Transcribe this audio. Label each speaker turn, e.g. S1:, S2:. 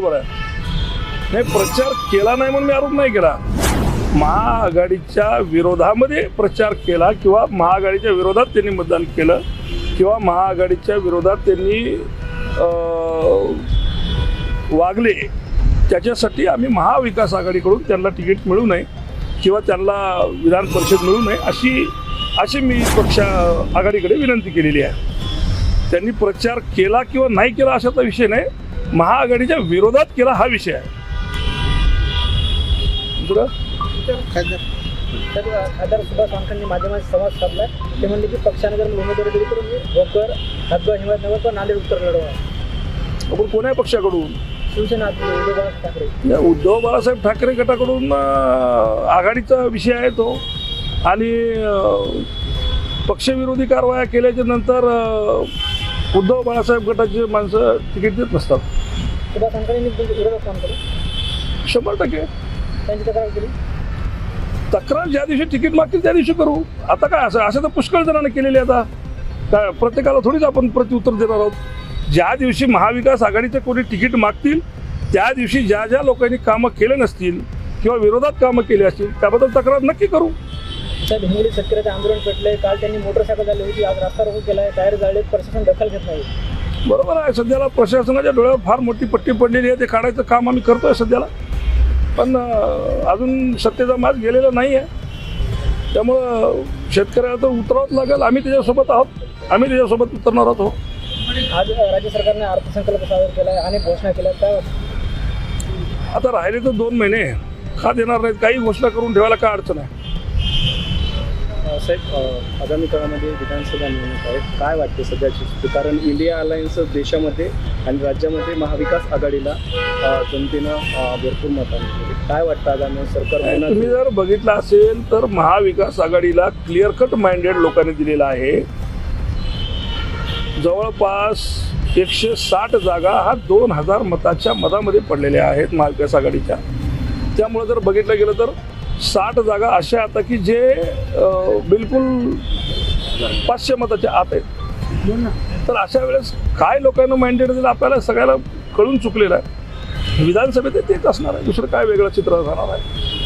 S1: बरोबर आहे. नाही प्रचार केला नाही म्हणून मी आरोप नाही केला. महाआघाडीच्या विरोधामध्ये प्रचार केला किंवा महाआघाडीच्या विरोधात त्यांनी मतदान केलं किंवा महाआघाडीच्या विरोधात त्यांनी वागले त्याच्यासाठी आम्ही महाविकास आघाडीकडून त्यांना तिकीट मिळू नये किंवा त्यांना विधान परिषद मिळू नये अशी अशी मी पक्ष आघाडीकडे विनंती केलेली आहे. त्यांनी प्रचार केला किंवा नाही केला अशाचा विषय नाही. महाआघाडीच्या विरोधात केला हा विषय आहे. दुसरं?
S2: तर खासदार सुभाष वानखडेंनी माध्यमांशी संवाद साधला. ते म्हणले की पक्षाने जर उमेदवारी दिली तर मी भोकर हातगाव हिंमतनगर पण नांदेड उत्तर लढवणार.
S1: आपण कोण्या पक्षाकडून?
S2: शिवसेना उद्धव बाळासाहेब ठाकरे.
S1: उद्धव बाळासाहेब ठाकरे गटाकडून आघाडीचा विषय आहे तो. आणि पक्षविरोधी कारवाया केल्याच्यानंतर उद्धव बाळासाहेब गटाचे माणसं तिकीट देत नसतात. शंभर टक्के.
S2: त्यांची तक्रार केली?
S1: तक्रार ज्या दिवशी तिकीट मागतील त्या दिवशी करू. आता काय असं असं तर पुष्कळ जणांनी केलेले आता. काय प्रत्येकाला थोडीच आपण प्रत्युत्तर देणार आहोत. ज्या दिवशी महाविकास आघाडीचे कोणी तिकीट मागतील त्या दिवशी ज्या ज्या लोकांनी कामं केले नसतील किंवा विरोधात कामं केली असतील त्याबद्दल तक्रार नक्की करू.
S2: साहेब हिंगोली शेतकऱ्याचे आंदोलन पेटले काल त्यांनी मोटरसायकल झाली होती. आज रस्ता रोको केला आहे टायर जाळले प्रशासन दखल घेत नाही
S1: बरोबर आहे. सध्याला प्रशासनाच्या डोळ्यावर फार मोठी पट्टी पडलेली आहे. ते काढायचं काम आम्ही करतोय सध्याला. पण अजून सत्तेचा माज गेलेला नाही आहे त्यामुळं शेतकऱ्याला तर उतरावंच लागेल. आम्ही त्याच्यासोबत आहोत. आम्ही त्याच्यासोबत उतरणार आहोत हो.
S2: आज राज्य सरकारने अर्थसंकल्प सादर केला आहे अनेक घोषणा केल्या काय वाटतं?
S1: आता राहिले तर दोन महिने. का देणार नाहीत. काही घोषणा करून ठेवायला काय अडचण आहे?
S3: साहेब आगामी काळामध्ये विधानसभा निवडणूक आहे काय वाटते सध्याची? स्थिती कारण इंडिया अलायन्स देशामध्ये आणि राज्यामध्ये महाविकास आघाडीला जनतेनं भरपूर मतांनी काय वाटतं आगामी? सरकार
S1: तुम्ही जर बघितलं असेल तर महाविकास आघाडीला क्लिअर कट माइंडेड लोकांनी दिलेला आहे. जवळपास एकशे साठ जागा हा दोन हजार मताच्या मतामध्ये पडलेल्या आहेत महाविकास आघाडीच्या. त्यामुळे जर बघितलं गेलं तर साठ जागा अशा आता की जे बिलकुल पाचशे मताच्या आत आहेत. तर अशा वेळेस काय लोकांना माइंडेड दिलं आपल्याला सगळ्याला कळून चुकलेलं आहे. विधानसभेत तेच असणार आहे. दुसरं काय वेगळं चित्र राहणार आहे?